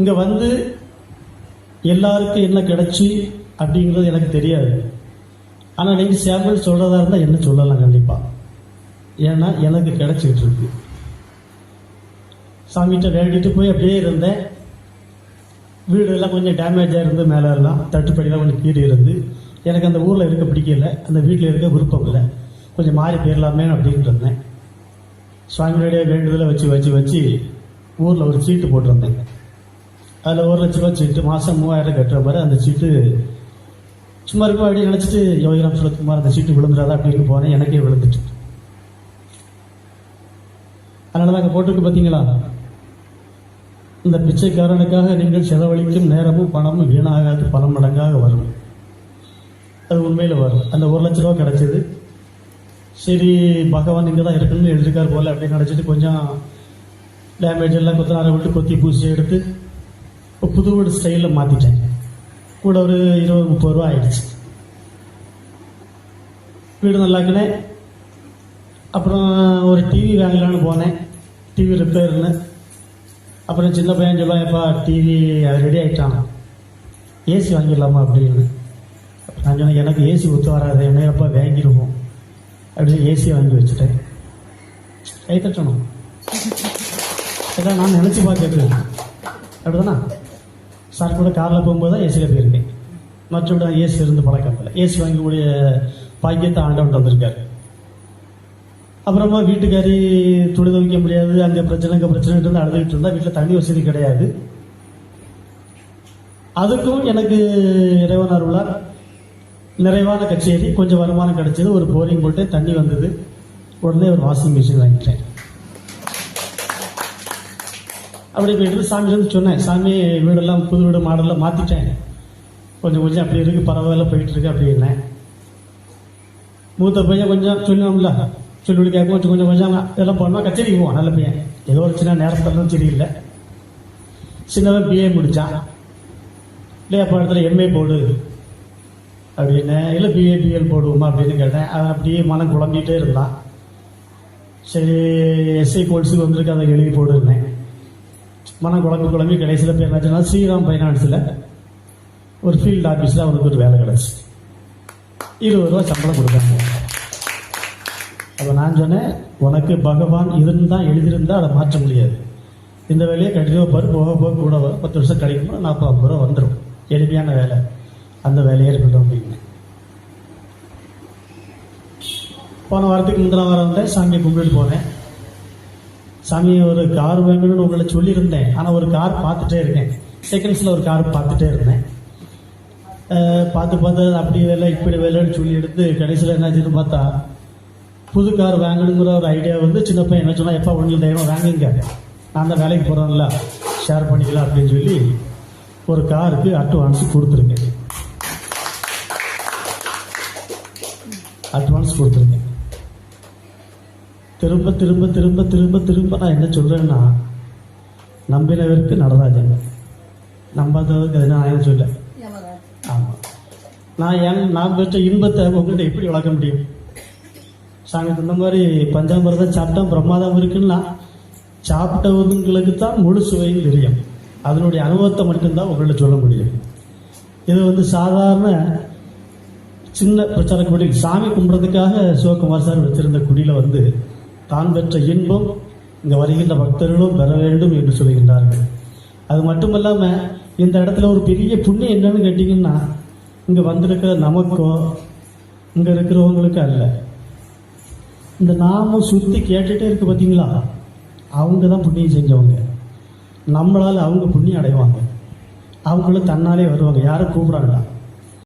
இங்கே வந்து எல்லாருக்கும் என்ன கிடைச்சி அப்படிங்கிறது எனக்கு தெரியாது. ஆனால் நீங்கள் சாம்பிள் சொல்கிறதா இருந்தால் என்ன சொல்லலாம் கண்டிப்பாக ஏன்னா எனக்கு கிடச்சிக்கிட்டு இருக்கு. சாமிகிட்ட வேண்டிட்டு போய் அப்படியே இருந்தேன். வீடெல்லாம் கொஞ்சம் டேமேஜாக இருந்து மேலே எல்லாம் தட்டுப்படிலாம் கொஞ்சம் கீழே இருந்து. எனக்கு அந்த ஊரில் இருக்க பிடிக்கல. அந்த வீட்டில் இருக்க விருப்பம் இல்லை. கொஞ்சம் மாறி போயிடலாமே அப்படின்ட்டு இருந்தேன். சுவாமியுடைய வேண்டுதலை வச்சு வச்சு வச்சு ஊரில் ஒரு சீட்டு போட்டிருந்தேன். அதில் ஒரு லட்ச ரூபா சீட்டு மாதம் மூவாயிரம் கட்டுற மாதிரி அந்த சீட்டு. சும்மா இருக்கும் அப்படி நினச்சிட்டு யோகிராம் சுரத்குமார் அந்த சீட்டு விழுந்துடாதா? அப்படின்னு போனேன். எனக்கே விழுந்துட்டு. அதனால தான் அங்கே போட்டிருக்கு பார்த்தீங்களா இந்த பிச்சைக்காரனுக்காக நீங்கள் செலவழிக்கும் நேரமும் பணமும் வீணாகாது. பல மடங்காக வரும். அது உண்மையில் வரும். அந்த ஒரு லட்ச ரூபா கிடச்சிது. சரி பகவான் இங்கே தான் இருக்குன்னு எழுதிருக்கார் போல அப்படின்னு நினச்சிட்டு கொஞ்சம் டேமேஜ் எல்லாம் கொத்தனாரை விட்டு கொத்தி பூசி எடுத்து புது வீடு ஸ்டைலில் மாற்றிட்டேன் கூட ஒரு இருபது முப்பது ரூபா ஆயிடுச்சு. வீடு நல்லாக்கினேன் அப்புறம் ஒரு டிவி வாங்கலான்னு போனேன். டிவி ரிப்பேர்னு அப்புறம் சின்ன பையன் சொல்லுவாங்கப்பா டிவி ரெடி ஆகிட்டான் ஏசி வாங்கிடலாமா? அப்படின்னு. நான் சொன்னேன் எனக்கு ஏசி ஒத்து வராது என்னையப்பா வாங்கிடுவோம்? அப்படின்னு ஏசி வாங்கி வச்சுட்டேன். கை தட்டணும் இதான் நான் நினச்சி பார்க்கறது அப்படிதானா? சார் கூட காரில் போகும்போது தான் ஏசியில் போயிருக்கேன் மற்றபடி ஏசி இருந்து பழக்கம் இல்லை. ஏசி வாங்கக்கூடிய பாக்கியத்தை ஆண்டவன் வந்திருக்காரு அப்புறமா வீட்டுக்காரி துணி துவைக்க முடியாது அங்கே பிரச்சனை இங்கே பிரச்சனை இருந்து அழுதுகிட்டு இருந்தால் வீட்டில் தண்ணி வசதி கிடையாது. அதுக்கும் எனக்கு இறைவன் அருளார் நிறைவான கச்சேரி கொஞ்சம் வருமானம் கிடைச்சது ஒரு போரிங் போட்டு தண்ணி வந்தது. உடனே ஒரு வாஷிங் மிஷின் வாங்கிட்டேன். அப்படி போயிட்டு சாமி வந்து சொன்னேன் சாமி வீடெல்லாம் புது வீடு மாடெல்லாம் மாற்றிட்டேன் கொஞ்சம் கொஞ்சம் அப்படி இருக்குது பரவாயில்ல போயிட்டுருக்கு அப்படின்னேன். மூத்த பையன் கொஞ்சம் சொன்னோம்ல சொல்லி கேட்கும் கொஞ்சம் கொஞ்சம் கொஞ்சம் இதெல்லாம் போனோம் கச்சேரிக்கு போவான் நல்ல பையன். ஏதோ ஒரு சின்ன நேரத்தில் சரியில்லை. சின்னவன் பிஏ முடித்தான் இல்லையா அப்போ இடத்துல எம்ஏ போடு அப்படின்னு இல்லை பிஏ பிஎல் போடுவோமா? அப்படின்னு கேட்டேன். அவன் அப்படியே மனம் குழம்பிகிட்டே இருந்தான். சரி எஸ்ஐ கோல்ஸுக்கு வந்திருக்கு அதை எழுதி போடுன்னேன். மன குழம்பு குழம்பி கடைசியில் போய் என்னாச்சுன்னா ஸ்ரீராம் ஃபைனான்ஸில் ஒரு ஃபீல்டு ஆஃபீஸில் அவனுக்கு ஒரு வேலை கிடச்சி. இருபது ரூபா சம்பளம் கொடுத்தாங்க. அப்போ நான் சொன்னேன் உனக்கு பகவான் இருந்தால் எழுதியிருந்தா அதை மாற்ற முடியாது. இந்த வேலையை கண்டிப்பாக பாரு போக போக கூட வரும் பத்து வருஷம் கிடைக்கும் நாற்பது ஐம்பது ரூபா வந்துடும் எளிமையான வேலை. அந்த வேலையே இருக்கட்டும் அப்படின்னு போன வாரத்துக்கு முந்தின வாரம் வந்தேன் சாமியை கும்பிட்டு போனேன். சாமி ஒரு கார் வாங்கணும்னு உங்களை சொல்லியிருந்தேன். ஆனால் ஒரு கார் பார்த்துட்டே இருக்கேன். செகண்ட்ஸில் ஒரு கார் பார்த்துட்டே இருந்தேன். பார்த்து பார்த்து அப்படி வேலை இப்படி வேலைன்னு சொல்லி எடுத்து கடைசியில் என்னாச்சுன்னு பார்த்தா புது கார் வாங்கணுங்கிற ஒரு ஐடியா வந்து சின்ன பையன் என்ன சொன்னால் எப்போ உங்களுக்கு தைரியம் வாங்குங்க. நான் தான் வேலைக்கு போகிறோம்ல ஷேர் பண்ணிக்கலாம் அப்படின்னு சொல்லி ஒரு காருக்கு அட்வான்ஸ் கொடுத்துருக்கேன். அட்வான்ஸ் கொடுத்துருக்கேன். திரும்ப திரும்ப திரும்ப திரும்ப திரும்ப நான் என்ன சொல்றேன்னா நம்பினவருக்கு நடராஜன் நம்பாதவருக்கு அது நான் சொல்ல? ஆமாம் நான் என் நான் பெற்ற இன்பத்தை உங்கள்கிட்ட எப்படி வளர்க்க முடியும்? சாமி இந்த மாதிரி பஞ்சாமிரதம் சாப்பிட்டா பிரமாதம் இருக்குன்னா சாப்பிட்டவங்களுக்கு தான் முழு சுவையும் தெரியும். அதனுடைய அனுபவத்தை மட்டும்தான் உங்கள்ட்ட சொல்ல முடியும். இது வந்து சாதாரண சின்ன பிரச்சார கொடி. சாமி கும்பிட்றதுக்காக சிவகுமார் சார் வச்சிருந்த குடியில் வந்து தான் பெற்ற இன்பம் இங்கே வருகின்ற பக்தர்களும் பெற வேண்டும் என்று சொல்கின்றார்கள். அது மட்டும் இல்லாமல் இந்த இடத்துல ஒரு பெரிய புண்ணியம் என்னன்னு கேட்டிங்கன்னா இங்கே வந்திருக்கிற நமக்கோ இங்கே இருக்கிறவங்களுக்கு அல்ல. இந்த நாம சுற்றி கேட்டுகிட்டே இருக்கு பார்த்தீங்களா அவங்க தான் புண்ணியம் செஞ்சவங்க. நம்மளால் அவங்க புண்ணியம் அடைவாங்க. அவங்களும் தன்னாலே வருவாங்க. யாரும் கூப்பிடாங்களா